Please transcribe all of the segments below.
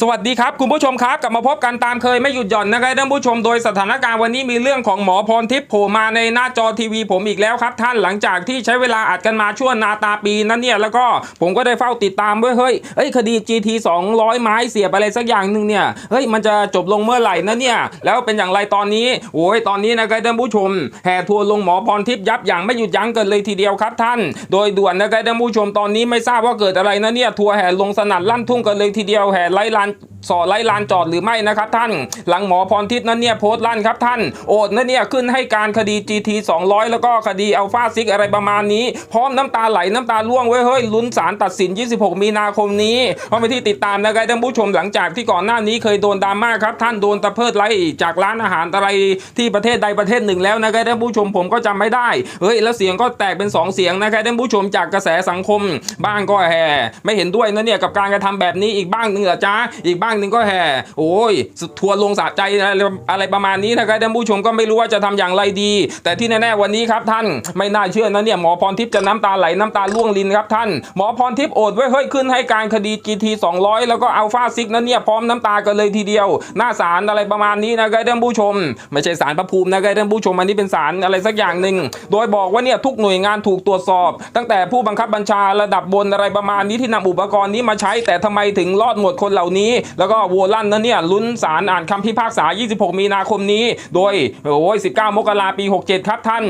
สวัสดีครับ คุณผู้ชมครับ กลับมาพบกันตามเคยไม่หยุดหย่อนนะครับท่านผู้ชมโดยสถานการณ์วันนี้มีเรื่องของหมอพรทิพย์โผล่มาในหน้าจอทีวีผมอีกแล้วครับ ท่านหลังจากที่ใช้เวลาอัดกันมาชั่วนาตาปีนั้นเนี่ยแล้วก็ผมก็ได้เฝ้าติดตามด้ยเฮ้ยเอ้ยคดี GT 200 ไม้เสียบอะไรสักอย่างหนึ่งเนี่ยเฮ้ยมันจะจบลงเมื่อไหร่นะเนี่ยแล้วเป็นอย่างไรตอนนี้โอ้ยตอนนี้นะครับท่านผู้ชมแห่ทัวร์ลงหมอพรทิพย์ยับอย่างไม่หยุดยั้งกันเลยทีเดียวครับท่าน โดยด่วนนะครับท่านผู้ชมตอนนี้ไม่ทราบว่าเกิดอะไรนะเนี่ยทัวแห่ลงสนั่นลั่นทุ่งกันเลยทีเดียวแห่ไล่ลานสอไล่ลานจอดหรือไม่นะครับท่าน หลังหมอพรทิพย์นั้นเนี่ยโพสต์ลั่นครับท่าน โอดนั่นเนี่ยขึ้นให้การคดี GT 200 แล้วก็คดีอัลฟาซิกอะไรประมาณนี้ พร้อมน้ำตาไหลน้ำตาล่วงไว้ยเฮ้ยลุ้นศาลตัดสิน 26 มีนาคมนี้เพราะไปที่ติดตามนะครับท่านผู้ชมหลังจากที่ก่อนหน้านี้เคยโดนดราม่าครับท่านโดนตะเพิดไล่จากร้านอาหารอะไรที่ประเทศใดประเทศหนึ่งแล้วนะครับท่านผู้ชมผมก็จำไม่ได้เฮ้ยแล้วเสียงก็แตกเป็นสองเสียงนะครับท่านผู้ชมจากกระแสสังคม บ้างก็แห่ไม่เห็นด้วยนะเนี่ยกับการกระทำแบบนี้อีกบ้างหนึ่งเหรอจ๊ะอีกบ้างหนึ่งก็แห่โอ้ยทัวร์ลงสะใจอะไรอะไรประมาณนี้นะครับท่านผู้ชมก็ไม่รู้ว่าจะทำอย่างไรดี แต่ที่แน่ๆวันนี้ครับท่านไม่น่าเชื่อนะเนี่ยหมอพรทิพย์จะน้ำตาไหลน้ำตาล่วงลินครับท่านหมอพรทิพย์โอดไว้เฮ้ยขึ้นให้การคดี GT 200 แล้วก็อัลฟาซิกนั้นเนี่ยพร้อมน้ำตากันเลยทีเดียว หน้าศาลอะไรประมาณนี้นะครับท่านผู้ชม ไม่ใช่ศาลพระภูมินะครับท่านผู้ชมอันนี้เป็นศาลอะไรสักอย่างหนึ่งโดยบอกว่าเนี่ยทุกหน่วยงานถูกตรวจสอบ ตั้งแต่ผู้บังคับบัญชาระดับบนอะไรประมาณนี้ที่นำอุปกรณ์นี้มาใช้แต่ทำไมถึงรอดหมดคนเหล่านี้ แล้วก็โวลั่นนั้นเนี่ยลุ้นศาลอ่านคำพิพากษา 26 มีนาคมนี้ โดยโอ้ย19 มกราปี 67 ครับท่าน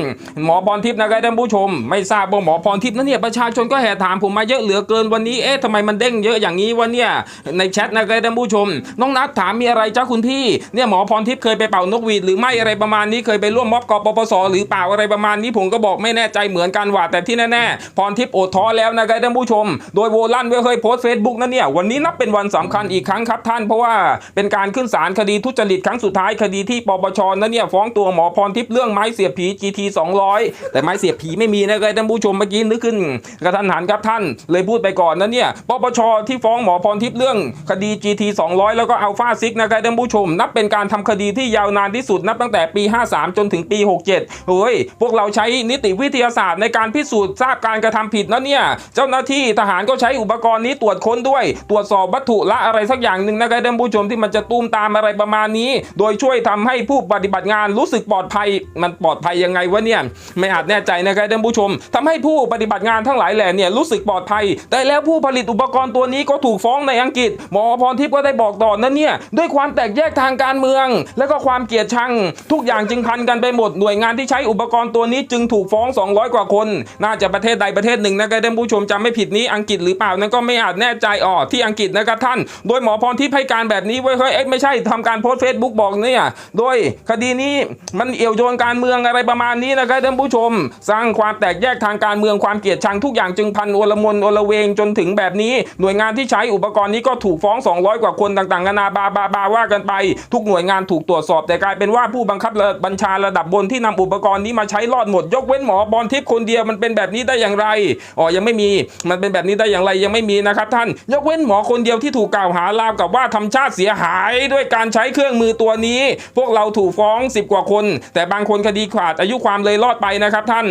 หมอพรทิพย์นะครับท่านผู้ชม ไม่ทราบว่าหมอพรทิพย์นั้นเนี่ยประชาชนก็แห่ถามผมมาเยอะเหลือเกินวันนี้เอ๊ะทำไมมันเด้งเยอะอย่างนี้วะเนี่ยในแชทนะครับท่านผู้ชม น้องนัทถามมีอะไรจ้าคุณพี่เนี่ยหมอพรทิพย์เคยไปเป่านกหวีดหรือไม่อะไรประมาณนี้เคยไปร่วมม็อบกปปสหรือเปล่าอะไรประมาณนี้ผมก็บอกไม่แน่ใจเหมือนกันว่าแต่ที่แน่ๆพรทิพย์อดท้อแล้วนะครับท่านผู้ชม โดยโวลันไว้เคยโพสต์เฟซบุ๊กนั่นเนี่ยวันนี้นับเป็นวันสำคัญอีกีกครั้งครับท่านเพราะว่าเป็นการขึ้นศาลคดีทุจริตครั้งสุดท้ายคดีที่ปปชนั่นเนี่ยฟ้องตัวหมอพรทิพย์เรื่องไม้เสียบผี GT 200 แต่ไม้เสียบผีไม่มีนะครับท่านผู้ชมเมื่อกี้นึกขึ้นกระทันหันครับท่านเลยพูดไปก่อนนะเนี่ยปปชที่ฟ้องหมอพรทิพย์เรื่องคดี GT 200 แล้วก็อัลฟาซิกนะครับท่านผู้ชม นับเป็นการทำคดีที่ยาวนานที่สุดนับตั้งแต่ปี 53 จนถึงปี 67เฮ้ยพวกเราใช้นิติวิทยาศาสตร์ในการพิสูจน์ทราบการกระทำผิดนะเนี่ยเจ้าหน้าที่ทหารก็ใช้อุปกรณ์นี้ตรวจค้นด้วย ตรวจสอบวัตถุละอะไรสักอย่างหนึ่งนะครับท่านผู้ชมที่มันจะตุ้มตามอะไรประมาณนี้ โดยช่วยทำให้ผู้ปฏิบัติงานรู้สึกปลอดภัย มันปลอดภัยยังไงวะเนี่ยไม่อาจแน่ใจนะครับท่านผู้ชมทำให้ผู้ปฏิบัติงานทั้งหลายแหล่เนี่ยรู้สึกปลอดภัย แต่แล้วผู้ผลิตอุปกรณ์ตัวนี้ก็ถูกฟ้องในอังกฤษ หมอพรทิพย์ก็ได้บอกต่อนั่นเนี่ยด้วยความแตกแยกทางการเมือง และก็ความเกลียดชัง ทุกอย่างจึงพันกันไปหมดหน่วยงานที่ใช้อุปกรณ์ตัวนี้จึงถูกฟ้อง 200 กว่าคน น่าจะประเทศใดประเทศหนึ่งนะครับท่านผู้ชมจำไม่ผิดนี้อังกฤษหรือเปล่านั้นก็ไม่อาจแน่ใจอ๋อที่อังกฤษนะครับท่านโดยหมอพรทิพย์ให้การแบบนี้ไว้เฮ้ยเอ้ยไม่ใช่ทำการโพสต์เฟซบุ๊กบอกเนี่ยโดยคดีนี้มันเอี่ยวโยนการเมืองอะไรประมาณนี้นะครับท่านผู้ชม สร้างความแตกแยกทางการเมืองความเกลียดชังทุกอย่างจึงพันโอลมนโอลเวงจนถึงแบบนี้ หน่วยงานที่ใช้อุปกรณ์นี้ก็ถูกฟ้อง 200 กว่าคนต่างๆนานาบาบาบาว่ากันไป ทุกหน่วยงานถูกตรวจสอบ แต่กลายเป็นว่าผู้บังคับบัญชาระดับบนที่นำอุปกรณ์นี้มาใช้รอดหมด ยกเว้นหมอบอลทิพย์คนเดียวมันเป็นแบบนี้ได้อย่างไรอ๋อยังไม่มีมันเป็นแบบนี้ได้อย่างไรยังไม่มีนะครับท่าน ยกเว้นหมอคนเดียวที่ถูกกล่าวหาราวกับว่าทำชาติเสียหายด้วยการใช้เครื่องมือตัวนี้ พวกเราถูกฟ้อง 10 กว่าคน แต่บางคนคดีขาดอายุความเลยรอดไปนะครับท่าน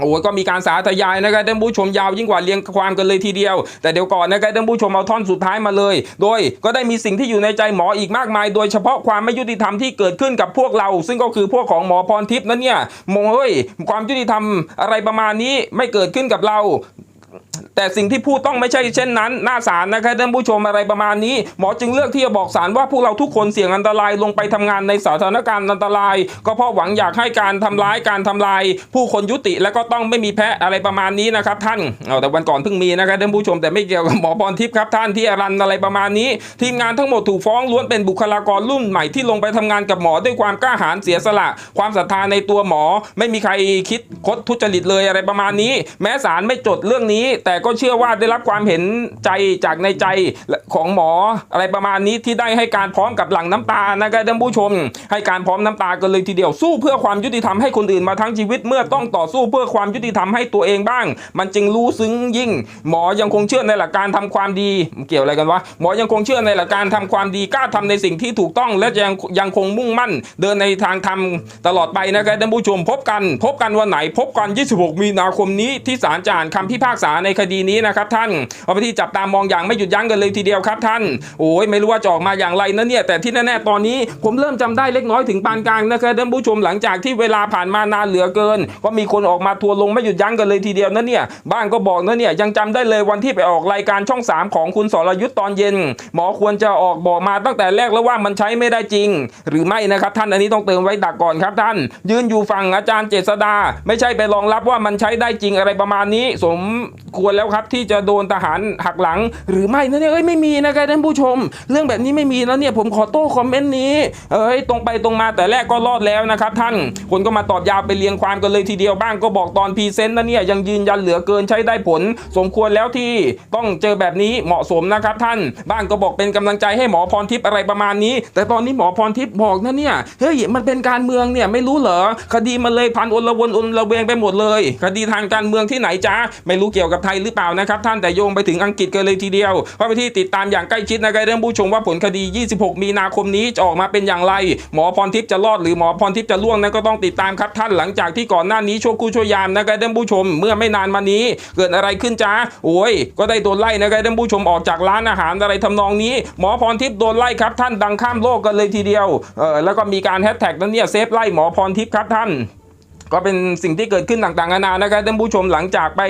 โอ้ยก็มีการสาธยายนะครับท่านผู้ชมยาวยิ่งกว่าเรียงความกันเลยทีเดียว แต่เดี๋ยวก่อนนะครับท่านผู้ชมเอาท่อนสุดท้ายมาเลย โดยก็ได้มีสิ่งที่อยู่ในใจหมออีกมากมาย โดยเฉพาะความไม่ยุติธรรมที่เกิดขึ้นกับพวกเรา ซึ่งก็คือพวกของหมอพรทิพย์นั่นเนี่ยโมเฮ้ยความยุติธรรมอะไรประมาณนี้ไม่เกิดขึ้นกับเรา แต่สิ่งที่พูดต้องไม่ใช่เช่นนั้น หน้าศาลนะครับท่านผู้ชมอะไรประมาณนี้ หมอจึงเลือกที่จะบอกศาลว่าพวกเราทุกคนเสี่ยงอันตรายลงไปทำงานในสถานการณ์อันตราย ก็เพราะหวังอยากให้การทำร้ายการทำลาย ผู้คนยุติและก็ต้องไม่มีแพ้อะไรประมาณนี้นะครับท่านเอาแต่วันก่อนเพิ่งมีนะครับท่านผู้ชมแต่ไม่เกี่ยวกับหมอพรทิพย์ครับท่านที่อรันอะไรประมาณนี้ ทีมงานทั้งหมดถูกฟ้องล้วนเป็นบุคลากรรุ่นใหม่ที่ลงไปทำงานกับหมอด้วยความกล้าหาญเสียสละ ความศรัทธาในตัวหมอ ไม่มีใครคิดคดทุจริตเลยอะไรประมาณนี้ แม้ศาลไม่จดเรื่องนี้ แต่ก็็เชื่อว่าได้รับความเห็นใจจากในใจของหมออะไรประมาณนี้ที่ได้ให้การพร้อมกับหลังน้ำตานะครับท่านผู้ชม ให้การพร้อมน้ำตากันเลยทีเดียวสู้เพื่อความยุติธรรมให้คนอื่นมาทั้งชีวิตเมื่อต้องต่อสู้เพื่อความยุติธรรมให้ตัวเองบ้าง มันจึงรู้ซึ้งยิ่ง หมอยังคงเชื่อในหลักการทำความดีเกี่ยวอะไรกันวะหมอยังคงเชื่อในหลักการทำความดีกล้าทำในสิ่งที่ถูกต้องและยังยังคงมุ่งมั่น เดินในทางธรรมตลอดไปนะครับท่านผู้ชมพบกัน พบกันวันไหน พบกัน 26 มีนาคมนี้ที่ศาลจะอ่านคำพิพากษาในคดีนี้นะครับท่านเอาไปที่จับตามองอย่างไม่หยุดยั้งกันเลยทีเดียวครับท่านโอ้ยไม่รู้ว่าจะออกมาอย่างไรนะเนี่ยแต่ที่แน่ๆตอนนี้ผมเริ่มจำได้เล็กน้อยถึงปานกลางนะครับท่านผู้ชมหลังจากที่เวลาผ่านมานานเหลือเกิน ก็มีคนออกมาทัวร์ลงไม่หยุดยั้งกันเลยทีเดียวนะเนี่ยบ้างก็บอกนะเนี่ยยังจำได้เลยวันที่ไปออกรายการช่อง 3 ของคุณสรยุทธ์ตอนเย็น หมอควรจะออกบอกมาตั้งแต่แรกแล้วว่ามันใช้ไม่ได้จริง หรือไม่นะครับท่านอันนี้ต้องเติมไว้ดักก่อนครับท่าน ยืนอยู่ฝั่งอาจารย์เจษดา ไม่ใช่ไปรองรับว่ามันใช้ได้จริงอะไรประมาณนี้ สมควรแล้วครับที่จะโดนทหารหักหลังหรือไม่นะเนี่ยเอ้ยไม่มีนะครับท่านผู้ชม เรื่องแบบนี้ไม่มีนะเนี่ยผมขอโต้คอมเมนต์นี้เอ้ยตรงไปตรงมาแต่แรกก็รอดแล้วนะครับท่านคนก็มาตอบยาวไปเรียงความกันเลยทีเดียวบ้างก็บอกตอนพรีเซนต์นะเนี่ยยังยืนยันเหลือเกินใช้ได้ผล สมควรแล้วที่ต้องเจอแบบนี้เหมาะสมนะครับท่านบ้างก็บอกเป็นกำลังใจให้หมอพรทิพย์อะไรประมาณนี้ แต่ตอนนี้หมอพรทิพย์บอกนะเนี่ยเฮ้ยมันเป็นการเมืองเนี่ยไม่รู้เหรอคดีมันเลยพันอนละวนอนละเวงไปหมดเลย คดีทางการเมืองที่ไหนจ้าไม่รู้เกี่ยวกับไทยหรือเปล่านะครับท่านแต่โยงไปถึงอังกฤษกันเลยทีเดียวเพราะไปที่ติดตามอย่างใกล้ชิดนะครับเรื่องผู้ชมว่าผลคดี 26 มีนาคมนี้จะออกมาเป็นอย่างไร หมอพรทิพย์จะรอดหรือหมอพรทิพย์จะล่วงนั้นก็ต้องติดตามครับท่านหลังจากที่ก่อนหน้านี้ช่วคู่ช่วยยามนะครับเรื่องผู้ชมเมื่อไม่นานมานี้ เกิดอะไรขึ้นจ้าโอ้ย ก็ได้โดนไล่นะครับท่านผู้ชมออกจากร้านอาหารอะไรทำนองนี้ หมอพรทิพย์โดนไล่ครับท่านดังข้ามโลกกันเลยทีเดียวเออแล้วก็มีการแฮชแท็กนั้นเนี่ยเซฟไล่หมอพรทิพย์ครับท่าน ก็เป็นสิ่งที่เกิดขึ้นต่างๆนานานะครับท่านผู้ชมหลังจากไป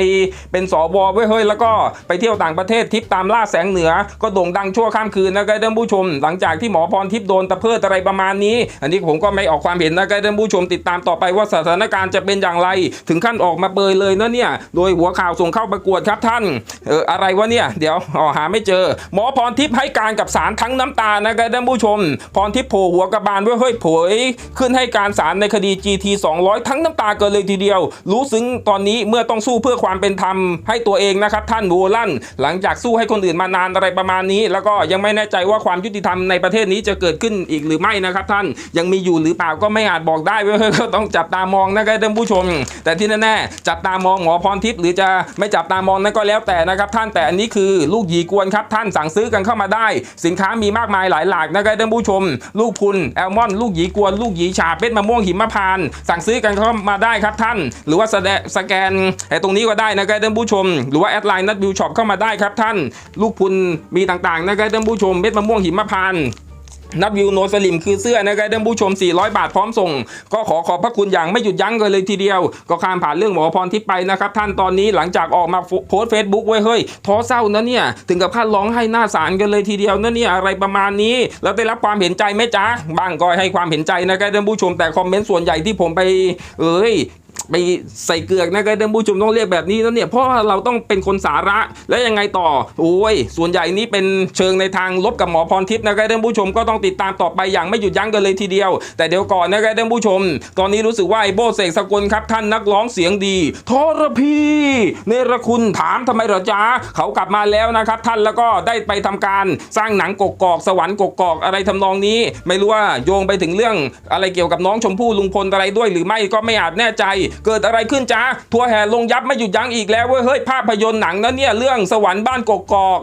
เป็นสวเว้ยเฮ้ยแล้วก็ไปเที่ยวต่างประเทศทริปตามล่าแสงเหนือ ก็โด่งดังชั่วข้ามคืนนะครับท่านผู้ชม หลังจากที่หมอพรทิพย์โดนตะเพิดอะไรประมาณนี้ อันนี้ผมก็ไม่ออกความเห็นนะครับท่านผู้ชมติดตามต่อไปว่าสถานการณ์จะเป็นอย่างไร ถึงขั้นออกมาเปยเลยนะเนี่ยโดยหัวข่าวส่งเข้าประกวดครับท่านเอออะไรวะเนี่ยเดี๋ยวอ๋อหาไม่เจอ หมอพรทิพย์ให้การกับสารทั้งน้ำตานะครับท่านผู้ชม พรทิพย์โผล่หัวกระบาลเว้ยเฮ้ยเผยขึ้นให้การสารในคดี GT 200 ทั้งน้ำตาเกินเลยทีเดียว รู้ซึ้งตอนนี้เมื่อต้องสู้เพื่อความเป็นธรรมให้ตัวเองนะครับท่านโวลันหลังจากสู้ให้คนอื่นมานานอะไรประมาณนี้ แล้วก็ยังไม่แน่ใจว่าความยุติธรรมในประเทศนี้จะเกิดขึ้นอีกหรือไม่นะครับท่านยังมีอยู่หรือเปล่าก็ไม่อาจบอกได้เว้ยก็ต้องจับตามองนะครับท่านผู้ชม แต่ที่แน่ๆจับตามองหมอพรทิพย์หรือจะไม่จับตามองนั่นก็แล้วแต่นะครับท่านแต่อันนี้คือลูกหยีกวนครับท่านสั่งซื้อกันเข้ามาได้ สินค้ามีมากมายหลายหลากนะครับท่านผู้ชม ลูกพุนแอลมอน ลูกหยีกวน ลูกหยีฉาเป็ดมะม่วงหิมพาน สั่งซื้อกันเข้ามาได้ครับท่าน หรือว่าแสดงสแกนไอ้ตรงนี้ก็ได้นะครับท่านผู้ชม หรือว่าแอดไลน์นัดบิวช็อปเข้ามาได้ครับท่าน ลูกพุนมีต่างๆนะครับท่านผู้ชมเม็ดมะม่วงหิมพานต์ นับวิวโนสลิมคือเสื้อนะครับท่านผู้ชม 400 บาทพร้อมส่ง ก็ขอขอบพระคุณอย่างไม่หยุดยั้งกันเลยทีเดียว ก็ข้ามผ่านเรื่องหมอพรทิพย์ไปนะครับ ท่านตอนนี้หลังจากออกมาโพสเฟซบุ๊กไว้เฮ้ยท้อเศร้านะเนี่ย ถึงกับขั้นร้องให้หน้าศาลกันเลยทีเดียวนะเนี่ยอะไรประมาณนี้ แล้วได้รับความเห็นใจไหมจ๊ะบ้างก็ให้ความเห็นใจนะครับท่านผู้ชมแต่คอมเมนต์ส่วนใหญ่ที่ผมไป เอ้ยไปใส่เกลือกนะครับท่านผู้ชมต้องเรียกแบบนี้แล้วเนี่ยเพราะว่าเราต้องเป็นคนสาระและยังไงต่อโอ้ยส่วนใหญ่นี้เป็นเชิงในทางลบกับหมอพรทิพย์นะครับท่านผู้ชมก็ต้องติดตามต่อไปอย่างไม่หยุดยั้งกันเลยทีเดียว แต่เดี๋ยวก่อนนะครับท่านผู้ชม ตอนนี้รู้สึกว่าไอ้โบเสกสกลครับท่านนักร้องเสียงดีทรพีเนรคุณถามทำไมหรอจ๊ะเขากลับมาแล้วนะครับท่านแล้วก็ได้ไปทำการสร้างหนังกกอกสวรรค์กกอกอะไรทำนองนี้ ไม่รู้ว่าโยงไปถึงเรื่องอะไรเกี่ยวกับน้องชมพู่ลุงพลอะไรด้วยหรือไม่ก็ไม่อาจแน่ใจเกิดอะไรขึ้นจ้าทัวร์แห่ลงยับไม่หยุดยั้งอีกแล้วเว้ยเฮ้ยภาพยนตร์หนังนั้นเนี่ยเรื่องสวรรค์บ้านกกอก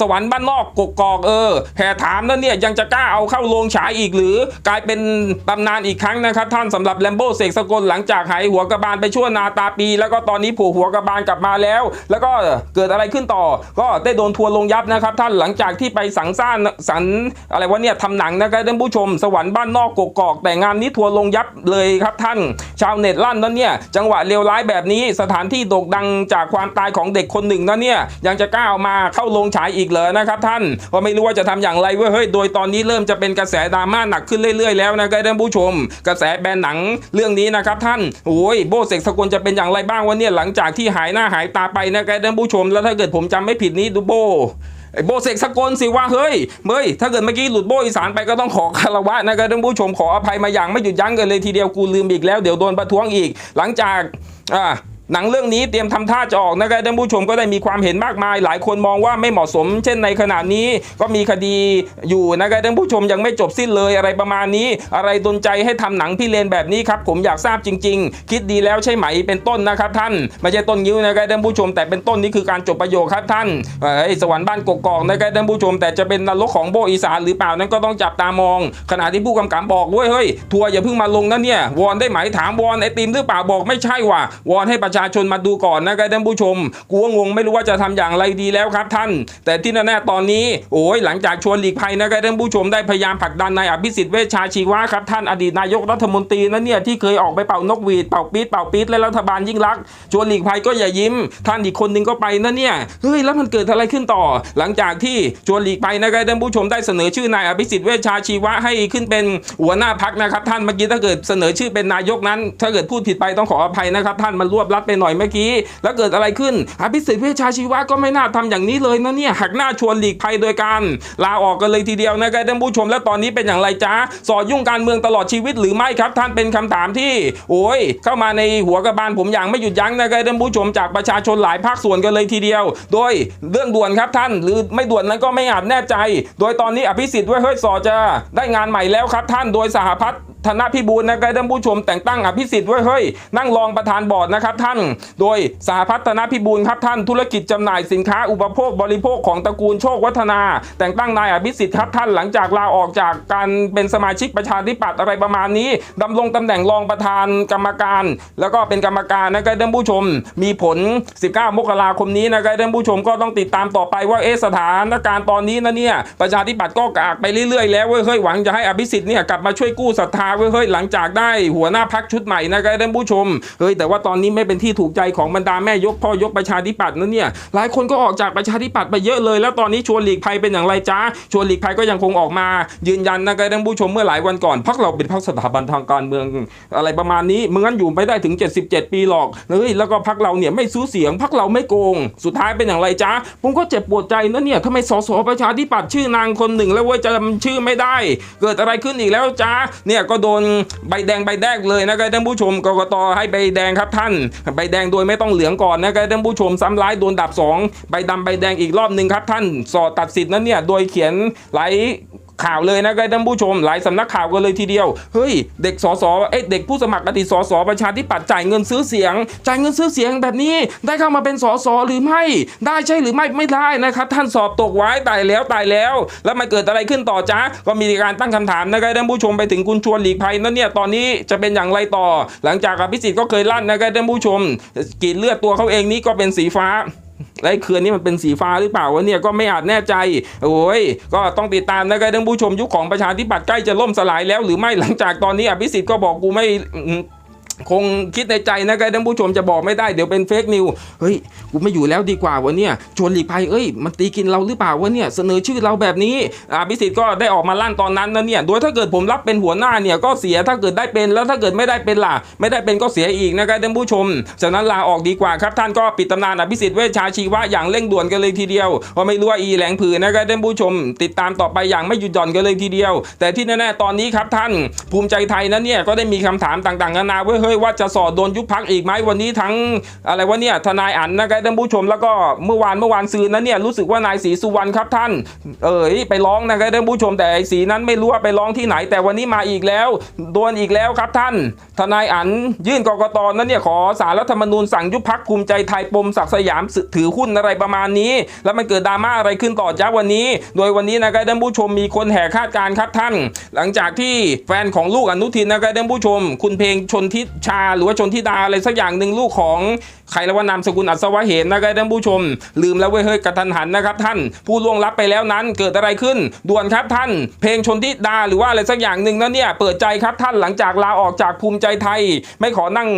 สวรรค์บ้านนอกกกอกเออแห่ถามนั้นเนี่ยยังจะกล้าเอาเข้าโรงฉายอีกหรือ กลายเป็นตำนานอีกครั้งนะครับ ท่านสำหรับแลมโบ้เสกสกลหลังจากหายหัวกระบาลไปชั่วนาตาปี แล้วก็ตอนนี้ผูกหัวกระบาลกลับมาแล้ว แล้วก็เกิดอะไรขึ้นต่อ ก็ได้โดนทัวลงยับนะครับ ท่านหลังจากที่ไปสังสร้างสันอะไรวะเนี่ยทำหนังนะครับท่านผู้ชม สวรรค์บ้านนอกกกอก แต่งานนี้ทัวลงยับเลยครับท่าน ชาวเน็ตลั่นนั้นเนี่ยจังหวะเลวร้ายแบบนี้สถานที่โด่งดังจากความตายของเด็กคนหนึ่งนั้นเนี่ยยังจะกล้าเอามาเข้าโรงฉายอีกเหรอนะครับท่านก็ไม่รู้ว่าจะทำอย่างไรเว้ยเฮ้ยโดยตอนนี้เริ่มจะเป็นกระแสดราม่าหนักขึ้นเรื่อยๆแล้วนะครับท่านผู้ชม กระแสแบนหนังเรื่องนี้นะครับท่านโอ้ยโบเสกสกลจะเป็นอย่างไรบ้างวะเนี่ยหลังจากที่หายหน้าหายตาไปนะครับท่านผู้ชม แล้วถ้าเกิดผมจำไม่ผิดนี้ดูโบ โบเสกสกลสิว่าเฮ้ยเฮ้ยถ้าเกิดเมื่อกี้หลุดโบอีสานไปก็ต้องขอคารวะนะครับท่านผู้ชมขออภัยมาอย่างไม่หยุดยั้งกันเลยทีเดียวกูลืมอีกแล้วเดี๋ยวโดนประท้วงอีก หลังจากอ่า หนังเรื่องนี้เตรียมทำท่าจะออกนะครับท่านผู้ชมก็ได้มีความเห็นมากมาย หลายคนมองว่าไม่เหมาะสม เช่นในขณะนี้ก็มีคดีอยู่นะครับท่านผู้ชมยังไม่จบสิ้นเลยอะไรประมาณนี้ อะไรดนใจให้ทำหนังพี่เลนแบบนี้ครับผมอยากทราบจริง ๆ คิดดีแล้วใช่ไหมเป็นต้นนะครับท่านไม่ใช่ต้นยิ้วนะครับท่านผู้ชม แต่เป็นต้นนี้คือการจบประโยคครับท่านเอ้สวรรค์บ้านกกอกนะครับท่านผู้ชม แต่จะเป็นนรกของโบอีสานหรือเปล่านั้นก็ต้องจับตามอง ขณะที่ผู้กำกับบอกด้วยเฮ้ยทัวร์อย่าเพิ่งมาลงนะเนี่ยวอนได้ไหมถามวอนไอติมหรือเปล่าบอกไม่ใช่ว่ะวอนให้ประชาาชนมาดูก่อนนะครับท่านผู้ชมกูว่างงไม่รู้ว่าจะทำอย่างไรดีแล้วครับท่าน แต่ที่แน่ๆตอนนี้โอ้ยหลังจากชวนหลีกภัยนะครับท่านผู้ชมได้พยายามผลักดันนายอภิสิทธิ์เวชชาชีวะครับท่านอดีตนายกรัฐมนตรีนะเนี่ยที่เคยออกไปเป่านกหวีดเป่าปี๊ดเป่าปี๊ดและรัฐบาลยิ่งรักชวนหลีกภัยก็อย่ายิ้ม ท่านอีกคนนึงก็ไปนะเนี่ยเฮ้ยแล้วมันเกิดอะไรขึ้นต่อ หลังจากที่ชวนหลีกภัยนะครับท่านผู้ชมได้เสนอชื่อนายอภิสิทธิ์เวชชาชีวะให้ขึ้นเป็นหัวหน้าพักนะครับท่านเมื่อกี้ถ้าเกิดเสนอชื่อเป็นนายกนั้น ถ้าเกิดพูดผิดไปต้องขออภัยนะครับท่านมันรวบรัดไปหน่อยเมื่อกี้ แล้วเกิดอะไรขึ้นอภิสิทธิ์เวชชาชีวะก็ไม่น่าทำอย่างนี้เลยนะเนี่ยหักหน้าชวนหลีกภัยโดยการลาออกกันเลยทีเดียวนะครับท่านผู้ชมแล้วตอนนี้เป็นอย่างไรจ้าสอดยุ่งการเมืองตลอดชีวิตหรือไม่ครับ ท่านเป็นคำถามที่โอ้ยเข้ามาในหัวกระบาลผมอย่างไม่หยุดยั้งนะครับท่านผู้ชมจากประชาชนหลายภาคส่วนกันเลยทีเดียว โดยเรื่องด่วนครับท่าน หรือไม่ด่วนนั้นก็ไม่อาจแน่ใจ โดยตอนนี้อภิสิทธิ์ว่าเฮ้ยสอจะได้งานใหม่แล้วครับท่านโดยสหพัฒน์ ธนพิบูลนะครับท่านผู้ชมแต่งตั้งอภิสิทธิ์ไว้เฮ้ยนั่งรองประธานบอร์ดนะครับท่าน โดยสหพัฒนพิบูลครับท่านธุรกิจจำหน่ายสินค้าอุปโภคบริโภคของตระกูลโชควัฒนา แต่งตั้งนายอภิสิทธิ์ครับท่านหลังจากลาออกจากการเป็นสมาชิกประชาธิปัตย์อะไรประมาณนี้ดำรงตำแหน่งรองประธานกรรมการ แล้วก็เป็นกรรมการนะครับท่านผู้ชม มีผล 19 มกราคมนี้นะครับท่านผู้ชมก็ต้องติดตามต่อไปว่าเอสถานการณ์ตอนนี้นะเนี่ยประชาธิปัตย์ก็กากไปเรื่อยๆแล้วเว้ยเฮ้ยหวังจะให้อภิสิทธิ์เนี่ยกลับมาช่วยกู้ศรัทธาเว้ยเฮ้ยหลังจากได้หัวหน้าพักชุดใหม่นะครับท่านผู้ชมเฮ้ยแต่ว่าตอนนี้ไม่เป็นที่ถูกใจของบรรดาแม่ยกพ่อยกประชาธิปัตย์นะเนี่ยหลายคนก็ออกจากประชาธิปัตย์ไปเยอะเลย แล้วตอนนี้ชวนหลีกภัยเป็นอย่างไรจ้าชวนหลีกภัยก็ยังคงออกมา ยืนยันนะครับท่านผู้ชมเมื่อหลายวันก่อนพักเราเป็นพักสถาบันทางการเมืองอะไรประมาณนี้มึงงั้นอยู่ไม่ได้ถึง 77 ปีหรอกเฮ้ยแล้วก็พักเราเนี่ยไม่ซื้อเสียงพักเราไม่โกง สุดท้ายเป็นอย่างไรจ้าผมก็เจ็บปวดใจนะเนี่ยทำไมสสประชาธิปัตย์ชื่อนางคนหนึ่ง แล้วเว้ยจำชื่อไม่ได้ เกิดอะไรขึ้นอีกแล้วจ้าเนี่ยก็โดนใบแดงใบแดงเลยนะครับท่านผู้ชมกกตให้ใบแดงครับท่าน ใบแดงโดยไม่ต้องเหลืองก่อนนะครับท่านผู้ชมซ้ำร้ายโดนดับสองใบดำใบแดงอีกรอบหนึ่งครับท่านสอดตัดสิทธิ์นั้นเนี่ยโดยเขียนหล ข่าวเลยนะครับท่านผู้ชม หลายสำนักข่าวกันเลยทีเดียว เฮ้ย เด็กสสเอ้ยเด็กผู้สมัครอดีตสสประชาธิปัตย์จ่ายเงินซื้อเสียง จ่ายเงินซื้อเสียงแบบนี้ ได้เข้ามาเป็นสสหรือไม่ ได้ใช่หรือไม่ไม่ได้นะครับ ท่านสอบตกไว้ตายแล้วตายแล้ว แล้วมันเกิดอะไรขึ้นต่อจ้าก็มีการตั้งคำถามนะครับท่านผู้ชมไปถึงคุณชวนหลีกภัยนั่นเนี่ยตอนนี้จะเป็นอย่างไรต่อ หลังจากอภิสิทธิ์ก็เคยลั่นนะครับท่านผู้ชมกรีดเลือดตัวเขาเองนี่ก็เป็นสีฟ้า และไอ้เขื่อนนี้มันเป็นสีฟ้าหรือเปล่าวะเนี่ยก็ไม่อาจแน่ใจ โอ้ยก็ต้องติดตามนะครับท่านผู้ชมยุคของประชาธิปัตย์ใกล้จะล่มสลายแล้วหรือไม่หลังจากตอนนี้อภิสิทธิ์ก็บอกกูไม่ คงคิดในใจนะครับท่านผู้ชมจะบอกไม่ได้เดี๋ยวเป็นเฟกนิวเฮ้ยกูไม่อยู่แล้วดีกว่าวะเนี่ยชวนหลีกภัยเอ้ยมันตีกินเราหรือเปล่าวะเนี่ยเสนอชื่อเราแบบนี้อภิสิทธิ์ก็ได้ออกมาลั่นตอนนั้นนะเนี่ยโดยถ้าเกิดผมรับเป็นหัวหน้าเนี่ยก็เสียถ้าเกิดได้เป็นแล้วถ้าเกิดไม่ได้เป็นล่ะ ไม่ได้เป็นก็เสียอีกนะครับท่านผู้ชมฉะนั้นลาออกดีกว่าครับท่านก็ปิดตำนานอภิสิทธิ์เวชชาชีวะอย่างเร่งด่วนกันเลยทีเดียวเพราะไม่รู้ว่าอีแหลงผือนะครับท่านผู้ชม ติดตามต่อไปอย่างไม่หยุดหย่อนกันเลยทีเดียว แต่ที่แน่ๆตอนนี้ครับท่านภูมิใจไทยนั้นเนี่ยก็ได้มีคำถามต่างๆนานาเว้ยเฮ้ยว่าจะสอดโดนยุบพักอีกไหมวันนี้ทั้งอะไรวะเนี่ยทนายอันนะครับท่านผู้ชมแล้วก็เมื่อวานเมื่อวานซืนนั้นเนี่ยรู้สึกว่านายศรีสุวรรณครับท่าน เอ๋ยไปร้องนะครับท่านผู้ชมแต่ไอ้สีนั้นไม่รู้ว่าไปร้องที่ไหน แต่วันนี้มาอีกแล้วโดนอีกแล้วครับท่าน ทนายอันยื่นกกตนั้นเนี่ยขอสารรัฐธรรมนูญสั่งยุบพักภูมิใจไทยปมศักดิ์สยามถือหุ้นอะไรประมาณนี้ แล้วมันเกิดดราม่าอะไรขึ้นต่อจ้าวันนี้ โดยวันนี้นะครับท่านผู้ชมมีคนแห่คาดการณ์ครับท่าน หลังจากที่แฟนของลูกอนุทินนะครับท่านผู้ชม คุณเพลงชนทิชาหรือว่าชนทิดาอะไรสักอย่างหนึ่งลูกของใครและว่านามสกุลอัศวะเหมนะครับท่านผู้ชม ลืมแล้วเว้ยเฮ้ยกระทันหันนะครับท่านผู้ล่วงลับไปแล้วนั้นเกิดอะไรขึ้น ด่วนครับท่าน เพลงชนทิดาหรือว่าอะไรสักอย่างหนึ่งนั้นเนี่ยเปิดใจครับท่านหลังจากลาออกจากภูมิใจไทย ไม่ขอนั่ง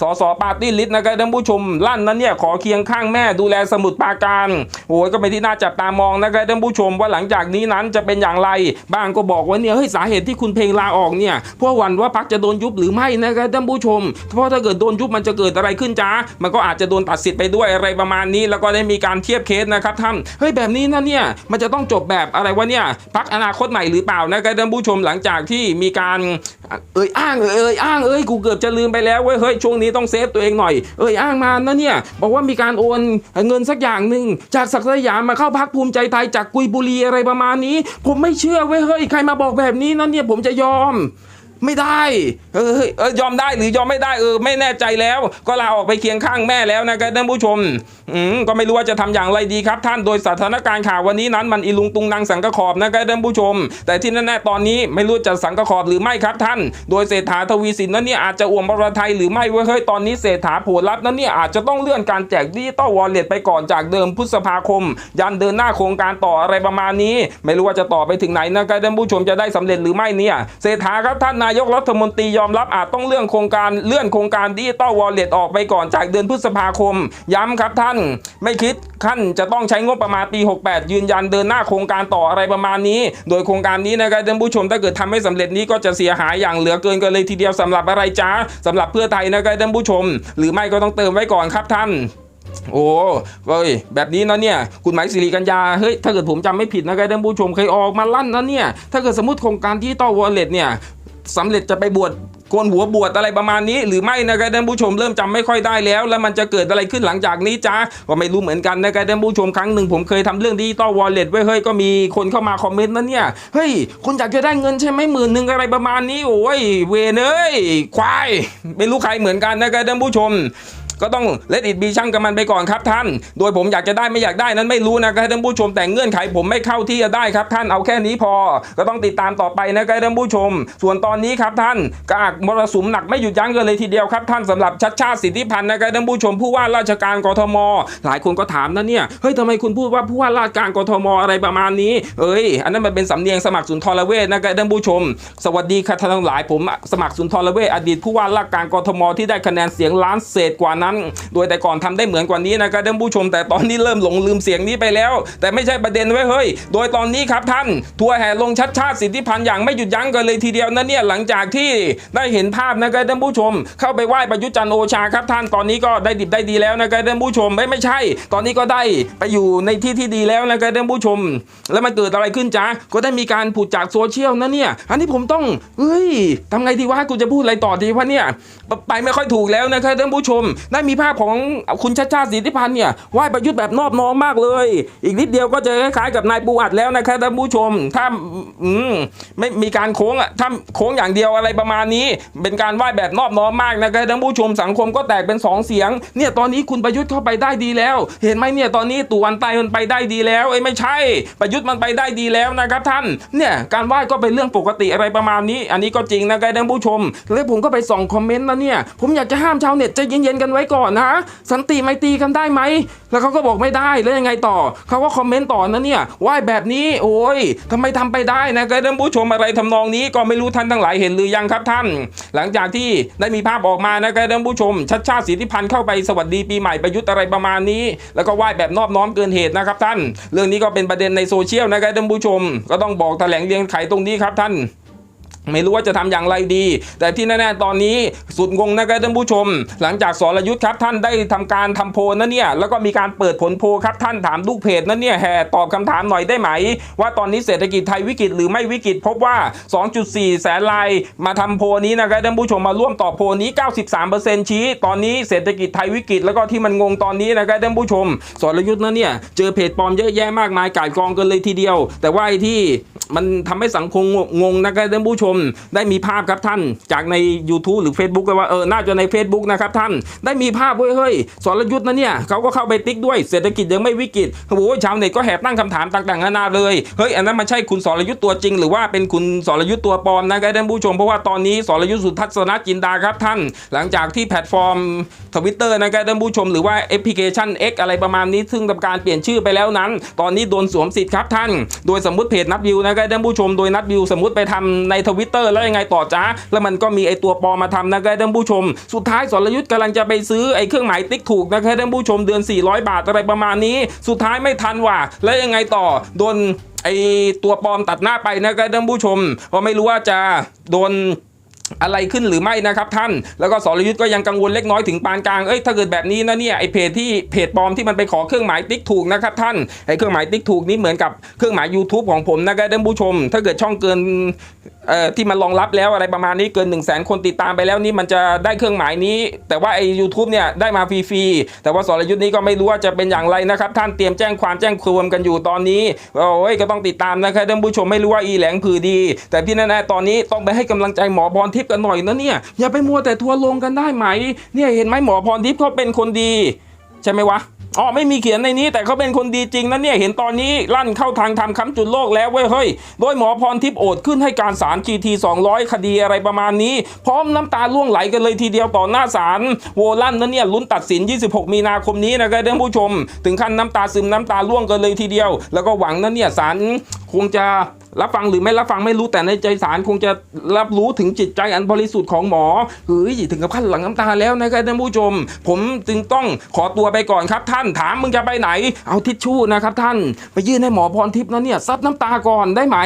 สสปาร์ตี้ลิสต์นะครับท่านผู้ชม ลั่นนั้นเนี่ยขอเคียงข้างแม่ดูแลสมุดปาการโอ้ยก็เป็นที่น่าจับตามองนะครับท่านผู้ชมว่าหลังจากนี้นั้นจะเป็นอย่างไรบ้างก็บอกว่าเนี่ยเฮ้ยสาเหตุที่คุณเพลงลาออกเนี่ยเพราะวันว่าพักจะโดนยุบหรือไม่นะครับท่านผู้ชม เพราะถ้าเกิดโดนยุบมันจะเกิดอะไรขึ้นจ้ามันก็อาจจะโดนตัดสิทธิ์ไปด้วยอะไรประมาณนี้ แล้วก็ได้มีการเทียบเคสนะครับท่านเฮ้ยแบบนี้นะเนี่ยมันจะต้องจบแบบอะไรวะเนี่ยพักอนาคตใหม่หรือเปล่านะครับท่านผู้ชมหลังจากที่มีการเอ่ยอ้างเอ่ยอ้างเอ้ยกูเกือบจะลืมไปแล้วเว้ยเฮ้ยช่วงนี้ต้องเซฟตัวเองหน่อยเอ่ยอ้างมานะเนี่ยบอกว่ามีการโอนเงินสักอย่างหนึ่งจากศักสยามมาเข้าพักภูมิใจไทยจากกุยบุรีอะไรประมาณนี้ ผมไม่เชื่อเว้ยเฮ้ยใครมาบอกแบบนี้นะเนี่ยผมจะยอม ไม่ได้เออเฮ้ยออยอมได้หรือยอมไม่ได้เออไม่แน่ใจแล้ว ก็ลาออกไปเคียงข้างแม่แล้วนะครับท่านผู้ชมอืมก็ไม่รู้ว่าจะทำอย่างไรดีครับ ท่านโดยสถานการณ์ข่าววันนี้นั้นมันอีลุงตุงนางสังกขอบนะครับท่านผู้ชม แต่ที่แน่ๆตอนนี้ไม่รู้จะสังกขอบหรือไม่ครับท่าน โดยเศรษฐาทวีสินนั้นเนี่ยอาจจะอ่วมบรไทยหรือไม่เว้ยเฮ้ยตอนนี้เศรษฐาโผล่รับนั้นเนี่ยอาจจะต้องเลื่อนการแจกดิจิตอลวอลเล็ตไปก่อนจากเดิมพฤษภาคม ยันเดินหน้าโครงการต่ออะไรประมาณนี้ ไม่รู้ว่าจะต่อไปถึงไหนนะครับท่านผู้ชมจะได้สำเร็จหรือไม่เนี่ยเศรษฐาครับท่านนายยกรัฐมนตรียอมรับอาจต้องเลื่อนโครงการเลื่อนโครงการดิจิตอลวอลเล็ตออกไปก่อนจากเดือนพฤษภาคม ย้ำครับท่าน ไม่คิดขั้นจะต้องใช้งบประมาณปี 68 ยืนยันเดินหน้าโครงการต่ออะไรประมาณนี้ โดยโครงการนี้นะครับท่านผู้ชมถ้าเกิดทำไม่สำเร็จนี้ก็จะเสียหายอย่างเหลือเกินกันเลยทีเดียวสำหรับอะไรจ้าสำหรับเพื่อไทยนะครับท่านผู้ชม หรือไม่ก็ต้องเติมไว้ก่อนครับท่านโอ้เฮ้ยแบบนี้นะเนี่ยคุณหมายสิริกัญญาเฮ้ยถ้าเกิดผมจำไม่ผิดนะครับท่านผู้ชมเคยออกมาลั่นนะเนี่ยถ้าเกิดสมมติโครงการที่ต่อวอลเล็ตเนี่ย สำเร็จจะไปบวชโกนหัวบวชอะไรประมาณนี้ หรือไม่นะครับท่านผู้ชมเริ่มจำไม่ค่อยได้แล้ว แล้วมันจะเกิดอะไรขึ้นหลังจากนี้จ้าก็ไม่รู้เหมือนกันนะครับท่านผู้ชมครั้งหนึ่งผมเคยทำเรื่องดิจิตอลวอลเล็ตไว้เฮ้ยก็มีคนเข้ามาคอมเมนต์นะเนี่ยเฮ้ยคุณอยากจะได้เงินใช่ไหมหมื่นหนึ่งอะไรประมาณนี้โอ้ยเวเนยควายไม่รู้ใครเหมือนกันนะครับท่านผู้ชม ก็ต้องเลดอิดบีช่างกับมันไปก่อนครับท่าน โดยผมอยากจะได้ไม่อยากได้นั้นไม่รู้นะครับท่านผู้ชมแต่เงื่อนไขผมไม่เข้าที่จะได้ครับท่านเอาแค่นี้พอ ก็ต้องติดตามต่อไปนะครับท่านผู้ชม ส่วนตอนนี้ครับท่านกากมรสุมหนักไม่หยุดยั้งกันเลยทีเดียวครับท่านสำหรับชัดชาติสิทธิพันธ์นะครับท่านผู้ชมผู้ว่าราชการกทม หลายคนก็ถามนะเนี่ยเฮ้ยทำไมคุณพูดว่าผู้ว่าราชการกทมอะไรประมาณนี้ เอ้ย อันนั้นมันเป็นสำเนียงสมัครสุนทรเวชนะครับท่านผู้ชม สวัสดีครับท่านทั้งหลายผมสมัครสุนทรเวชอดีตผู้ว่าราชการกทมที่ได้คะแนนเสียงล้านเศษกว่านั้นโดยแต่ก่อนทำได้เหมือนกว่านี้นะครับท่านผู้ชม แต่ตอนนี้เริ่มหลงลืมเสียงนี้ไปแล้ว แต่ไม่ใช่ประเด็นไว้เฮ้ย โดยตอนนี้ครับท่าน ทัวร์แห่ลงชัดชาติสิทธิพันธ์อย่างไม่หยุดยั้งกันเลยทีเดียวนะเนี่ยหลังจากที่ได้เห็นภาพนะครับท่านผู้ชม เข้าไปไหว้ประยุทธ์จันโอชาครับท่านตอนนี้ก็ได้ดิบได้ดีแล้วนะครับท่านผู้ชมไม่ไม่ใช่ ตอนนี้ก็ได้ไปอยู่ในที่ที่ดีแล้วนะครับท่านผู้ชม แล้วมันเกิดอะไรขึ้นจ๊ะก็ได้มีการผูดจากโซเชียลนะเนี่ย อันนี้ผมต้องเฮ้ยทำไงดีวะกูจะพูดอะไรต่อดีวะเนี่ยไปไม่ค่อยถูกแล้วนะครับท่านผู้ชมได้มีภาพของคุณชาชาติสิทธิพันธ์เนี่ยไหว้ประยุทธ์แบบนอบน้อมมากเลย อีกนิดเดียวก็จะคล้ายๆกับนายปูอัดแล้วนะครับท่านผู้ชม ถ้าอืมไม่มีการโค้งอะถ้าโค้งอย่างเดียวอะไรประมาณนี้ เป็นการไหว้แบบนอบน้อมมากนะครับท่านผู้ชมสังคมก็แตกเป็นสองเสียง เนี่ยตอนนี้คุณประยุทธ์เข้าไปได้ดีแล้ว เห็นไหมเนี่ยตอนนี้ตู่วันไตมันไปได้ดีแล้วเอ้ไม่ใช่ ประยุทธ์มันไปได้ดีแล้วนะครับท่าน เนี่ยการไหว้ก็เป็นเรื่องปกติอะไรประมาณนี้ อันนี้ก็จริงนะครับท่านผู้ชม แล้วผมก็ไปส่องคอมเมนต์นะเนี่ย ผมอยากจะห้ามชาวเน็ตใจเย็นๆกันไว้ก่อนนะ สันติไม่ตีกันได้ไหม แล้วเขาก็บอกไม่ได้แล้วยังไงต่อ เขาก็คอมเมนต์ต่อนะเนี่ยไหว้แบบนี้โอ้ยทำไมทำไปได้นะครท่านผู้ชมอะไรทำนองนี้ก็ไม่รู้ท่านทั้งหลายเห็นหรือยังครับท่าน หลังจากที่ได้มีภาพออกมานะครับท่านผู้ชม ชัดชาติสิทธิพันธ์เข้าไปสวัสดีปีใหม่ประยุทธ์อะไรประมาณนี้ แล้วก็ไหว้แบบนอบน้อมเกินเหตุนะครับท่าน เรื่องนี้ก็เป็นประเด็นในโซเชียลนะครับท่านผู้ชม ก็ต้องบอกแถลงเรียงไขตรงนี้ครับท่าน ไม่รู้ว่าจะทำอย่างไรดี แต่ที่แน่ๆตอนนี้สุดงงนะครับท่านผู้ชม หลังจากสรยุทธ์ครับท่านได้ทำการทำโพลนะเนี่ยแล้วก็มีการเปิดผลโพลครับท่านถามลูกเพจนะเนี่ยแห่ตอบคำถามหน่อยได้ไหม ว่าตอนนี้เศรษฐกิจไทยวิกฤตหรือไม่วิกฤตพบว่า 2.4 แสนรายมาทำโพลนี้นะครับท่านผู้ชมมาร่วมตอบโพลนี้ 93%ชี้ ตอนนี้เศรษฐกิจไทยวิกฤตแล้วก็ที่มันงงตอนนี้นะครับท่านผู้ชมสรยุทธ์นะเนี่ยเจอเพจปลอมเยอะแยะมากมายก่ายกองกันเลยทีเดียว แต่ว่าไอ้ที่ มันทำให้สังคมงงนะครับท่านผู้ชม ได้มีภาพครับท่าน จากใน YouTube หรือ Facebook ก็ว่าเออน่าจะใน Facebook นะครับท่านได้มีภาพเว้ยเฮ้ยสรยุทธ์นะเนี่ยเขาก็เข้าไปติ๊กด้วยเศรษฐกิจยังไม่วิกฤตโอ้โหชาวเน็ตก็แห่ตั้งคำถามต่างๆนานาเลยเฮ้ยอันนั้นมันใช่คุณสรยุทธ์ตัวจริง หรือว่าเป็นคุณสรยุทธ์ตัวปลอมนะครับท่านผู้ชมเพราะว่าตอนนี้สรยุทธ์สุทัศนจินดาครับท่าน หลังจากที่แพลตฟอร์มทวิตเตอร์นะครับท่านผู้ชมหรือว่าแอปพลิเคชัน X อะไรประมาณนี้ซึ่งทำการเปลี่ยนชื่อไปแล้วนั้น ตอนนี้โดนสวมสิทธิ์ครับท่าน โดยสมมติเพจนัดวิวนะครับท่านผู้ชมโดยนัดวิวสมมติไปทำในทวิตเตอร์แล้วยังไงต่อจ้าแล้วมันก็มีไอตัวปอมมาทำนะครับท่านผู้ชม สุดท้ายสรยุทธ์กำลังจะไปซื้อไอเครื่องหมายติ๊กถูกนะครับท่านผู้ชมเดือน 400 บาทอะไรประมาณนี้ สุดท้ายไม่ทันว่ะแล้วยังไงต่อโดนไอตัวปลอมตัดหน้าไปนะครับท่านผู้ชมก็ไม่รู้ว่าจะโดน อะไรขึ้นหรือไม่นะครับท่าน แล้วก็สรยุทธ์ก็ยังกังวลเล็กน้อยถึงปานกลาง เอ้ยถ้าเกิดแบบนี้นะเนี่ยไอเพจที่เพจปลอมที่มันไปขอเครื่องหมายติ๊กถูกนะครับท่านไอเครื่องหมายติ๊กถูกนี้เหมือนกับเครื่องหมาย YouTube ของผมนะครับท่านผู้ชม ถ้าเกิดช่องเกินเอ่อที่มันรองรับแล้วอะไรประมาณนี้เกิน 1 0 0 0 0แคนติดตามไปแล้วนี่มันจะได้เครื่องหมายนี้ แต่ว่าไอยูทูบเนี่ยได้มาฟรีๆแต่ว่าสรยุทธ์นี้ก็ไม่รู้ว่าจะเป็นอย่างไรนะครับ ท่านเตรียมแจ้งความแจ้งความกันอยู่ตอนนี้โอ้ยก็ต้องติดตามนะครับท่านผู้ชมไม่รู้ว่าอีแหลงผือดี แต่ที่แน่ๆตอนนี้ต้องไปให้กำลังใจหมอพรทิพย์กันหน่อยนะเนี่ยอย่าไปมัวแต่ทัวร์ลงกันได้ไหม เนี่ยเห็นไหมหมอพรทิพย์เขาเป็นคนดี ใช่ไหมวะอ๋อไม่มีเขียนในนี้แต่เขาเป็นคนดีจริงนะเนี่ยเห็นตอนนี้ลั่นเข้าทางทำคำจุดโลกแล้วเว้ยเฮ้ยโดยหมอพรทิพย์โอดขึ้นให้การศาล GT 200 คดีอะไรประมาณนี้ พร้อมน้ำตาล่วงไหลกันเลยทีเดียวต่อหน้าศาลโวลั่นนะเนี่ยลุ้นตัดสิน 26 มีนาคมนี้นะครับท่านผู้ชม ถึงขั้นน้ำตาซึมน้ำตาล่วงกันเลยทีเดียว แล้วก็หวังนะเนี่ยศาลคงจะ รับฟังหรือไม่รับฟังไม่รู้แต่ในใจศาลคงจะรับรู้ถึงจิตใจอันบริสุทธิ์ของหมอเฮ้ยถึงกับขั้นหลังน้ำตาแล้วนะครับท่านผู้ชม ผมจึงต้องขอตัวไปก่อนครับท่านถามมึงจะไปไหน เอาทิชชู่นะครับท่าน ไปยื่นให้หมอพรทิพย์นะเนี่ยซับน้ำตาก่อนได้ไหม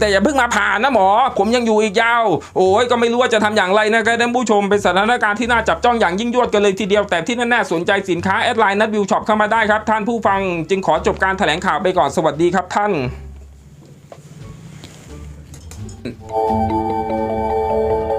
แต่อย่าเพิ่งมาผ่านนะหมอ ผมยังอยู่อีกยาว โอ้ยก็ไม่รู้ว่าจะทำอย่างไรนะครับท่านผู้ชม เป็นสถานการณ์ที่น่าจับจ้องอย่างยิ่งยวดกันเลยทีเดียว แต่ที่แน่ๆสนใจสินค้าแอดไลน์นัดวิวช็อปเข้ามาได้ครับ ท่านผู้ฟังจึงขอจบการแถลงข่าวไปก่อนสวัสดีครับท่าน うん。